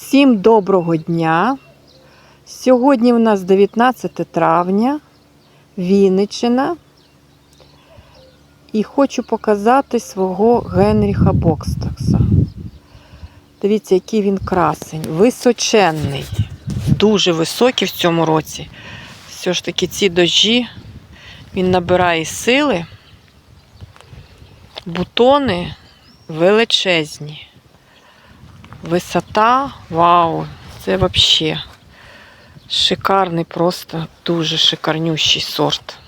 Всім доброго дня! Сьогодні в нас 19 травня, Вінниччина. І хочу показати свого Генріха Бокстакса. Дивіться, який він красень, височенний, дуже високий в цьому році. Все ж таки ці дощі, він набирає сили, бутони величезні. Висота, вау, це взагалі шикарний, просто дуже шикарнющий сорт.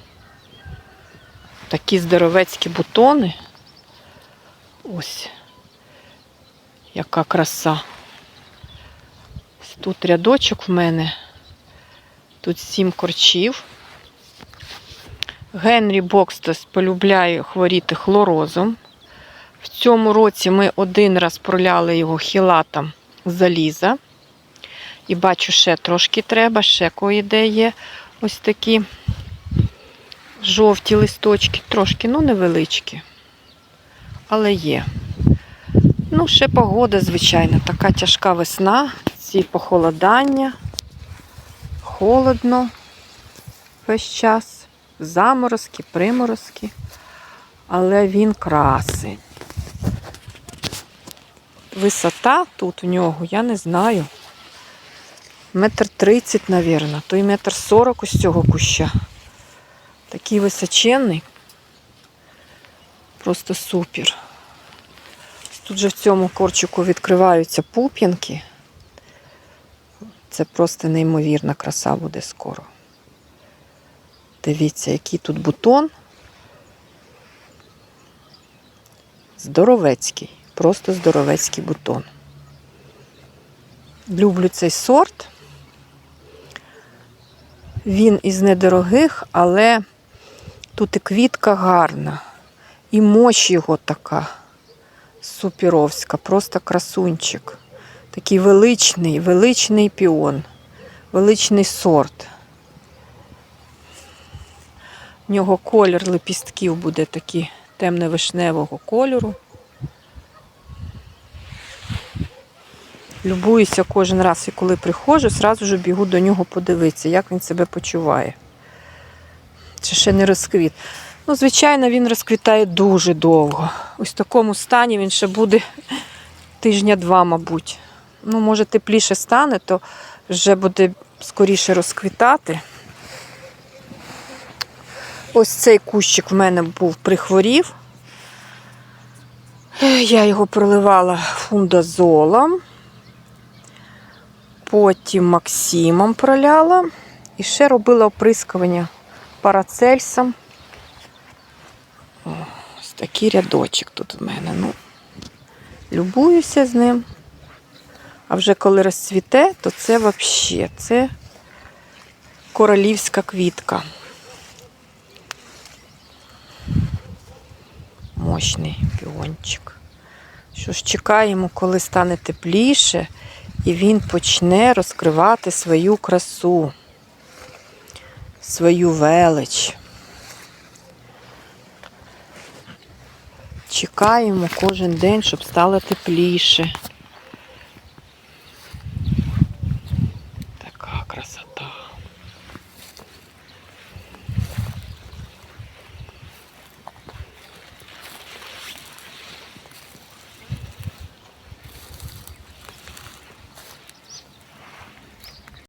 Такі здоровецькі бутони. Ось, яка краса. Тут рядочок в мене. Тут сім корчів. Генрі Бокстас полюбляє хворіти хлорозом. В цьому році ми один раз проляли його хілатом заліза. І бачу, ще трошки треба, ще кое-де є ось такі жовті листочки, трошки, ну невеличкі. Але є. Ну, ще погода, звичайно, така тяжка весна, ці похолодання, холодно весь час, заморозки, приморозки, але він красень. Висота тут у нього, я не знаю. Метр тридцять, мабуть, то й метр сорок ось цього куща. Такий височенний. Просто супер. Тут же в цьому корчику відкриваються пуп'янки. Це просто неймовірна краса буде скоро. Дивіться, який тут бутон. Здоровецький. Просто здоровецький бутон. Люблю цей сорт. Він із недорогих, але тут і квітка гарна, і мощь його така суперовська, просто красунчик. Такий величний, величний піон, величний сорт. В нього колір лепістків буде такий темно-вишневого кольору. Любуюся кожен раз, і коли приходжу, зразу ж бігу до нього подивитися, як він себе почуває. Чи ще не розквіт. Ну, звичайно, він розквітає дуже довго. Ось в такому стані він ще буде тижня-два, мабуть. Ну, може, тепліше стане, то вже буде скоріше розквітати. Ось цей кущик в мене був прихворів. Я його проливала фундазолом. Потім Максимом проляла. І ще робила оприскування парацельсом. Ось такий рядочок тут в мене. Ну, любуюся з ним. А вже коли розцвіте, то це взагалі це королівська квітка. Мощний піончик. Що ж, чекаємо, коли стане тепліше, і він почне розкривати свою красу, свою велич. Чекаємо кожен день, щоб стало тепліше.